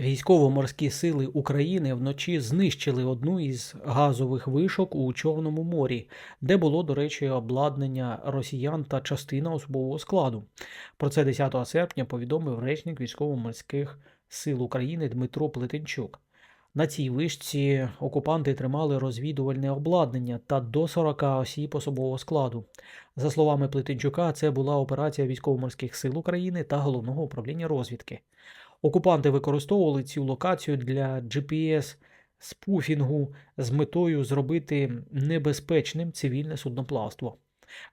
Військово-морські сили України вночі знищили одну із газових вишок у Чорному морі, де було, до речі, обладнання росіян та частина особового складу. Про це 10 серпня повідомив речник військово-морських сил України Дмитро Плетенчук. На цій вишці окупанти тримали розвідувальне обладнання та до 40 осіб особового складу. За словами Плетенчука, це була операція військово-морських сил України та головного управління розвідки. Окупанти використовували цю локацію для GPS спуфінгу з метою зробити небезпечним цивільне судноплавство.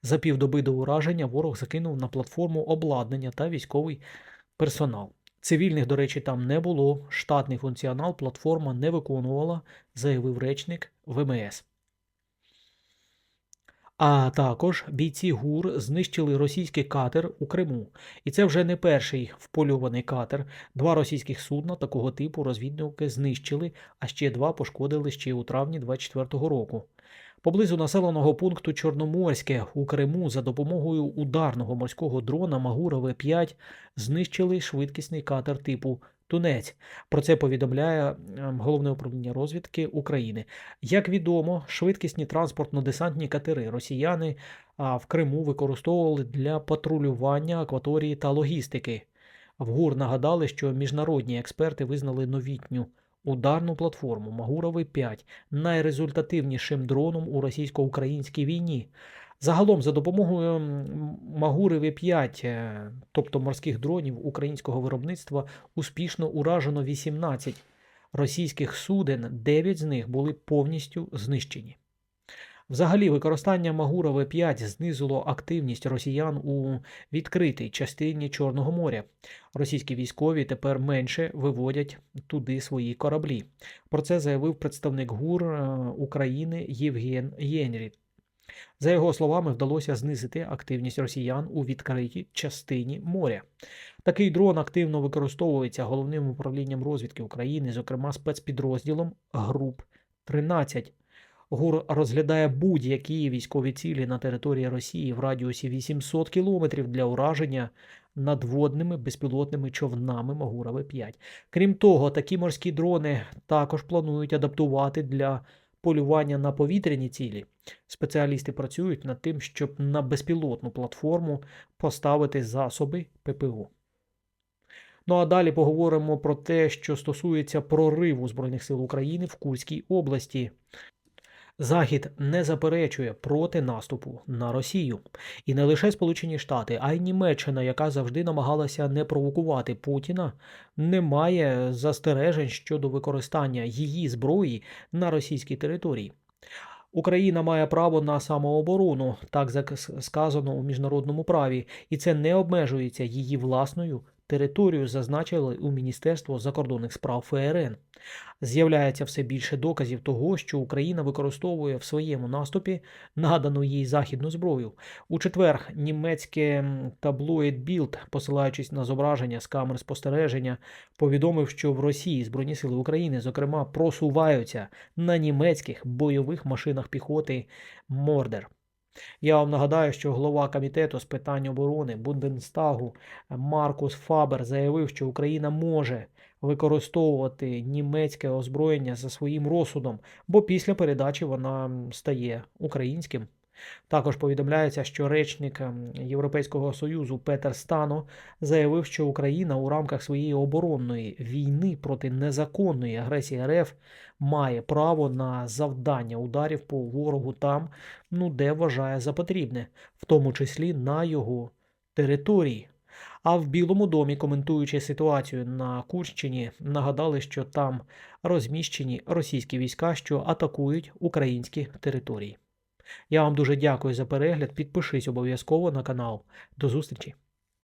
За півдоби до ураження ворог закинув на платформу обладнання та військовий персонал. Цивільних, до речі, там не було. Штатний функціонал платформа не виконувала, заявив речник ВМС. А також бійці ГУР знищили російський катер у Криму. І це вже не перший впольований катер. Два російських судна такого типу розвідники знищили, а ще два пошкодили ще у травні 24-го року. Поблизу населеного пункту Чорноморське у Криму за допомогою ударного морського дрона Магура В-5 знищили швидкісний катер типу Тунець. Про це повідомляє ем, головне управління розвідки України. Як відомо, швидкісні транспортно-десантні катери росіяни в Криму використовували для патрулювання акваторії та логістики. В ГУР нагадали, що міжнародні експерти визнали новітню ударну платформу Магурови 5 найрезультативнішим дроном у російсько-українській війні. Загалом, за допомогою м, Магури В5, е, тобто морських дронів українського виробництва, успішно уражено 18 російських суден, 9 з них були повністю знищені. Взагалі, використання Магура В5 знизило активність росіян у відкритій частині Чорного моря. Російські військові тепер менше виводять туди свої кораблі. Про це заявив представник ГУР е, України Євген Єнрід. За його словами, вдалося знизити активність росіян у відкритій частині моря. Такий дрон активно використовується головним управлінням розвідки України, зокрема спецпідрозділом ГРУП 13. ГУР розглядає будь-які військові цілі на території Росії в радіусі 800 кілометрів для ураження надводними безпілотними човнами Магура 5 Крім того, такі морські дрони також планують адаптувати для полювання на повітряні цілі. Спеціалісти працюють над тим, щоб на безпілотну платформу поставити засоби ППО. Ну а далі поговоримо про те, що стосується прориву Збройних сил України в Курській області. Захід не заперечує проти наступу на Росію. І не лише Сполучені Штати, а й Німеччина, яка завжди намагалася не провокувати Путіна, не має застережень щодо використання її зброї на російській території. Україна має право на самооборону, так сказано у міжнародному праві, і це не обмежується її власною територією, зазначили у Міністерство закордонних справ ФРН. З'являється все більше доказів того, що Україна використовує в своєму наступі надану їй західну зброю. У четвер німецьке таблоїд Bild, посилаючись на зображення з камер спостереження, повідомив, що в Росії Збройні сили України, зокрема, просуваються на німецьких бойових машинах піхоти Мордер. Я вам нагадаю, що голова комітету з питань оборони Бунденстагу Маркус Фабер заявив, що Україна може використовувати німецьке озброєння за своїм розсудом, бо після передачі вона стає українським. Також повідомляється, що речник ем, Європейського союзу Петер Стано заявив, що Україна у рамках своєї оборонної війни проти незаконної агресії РФ має право на завдання ударів по ворогу там, ну де вважає за потрібне, в тому числі на його території. А в Білому домі, коментуючи ситуацію на Курщині, нагадали, що там розміщені російські війська, що атакують українські території. Я вам дуже дякую за перегляд. Підпишись обов'язково на канал. До зустрічі!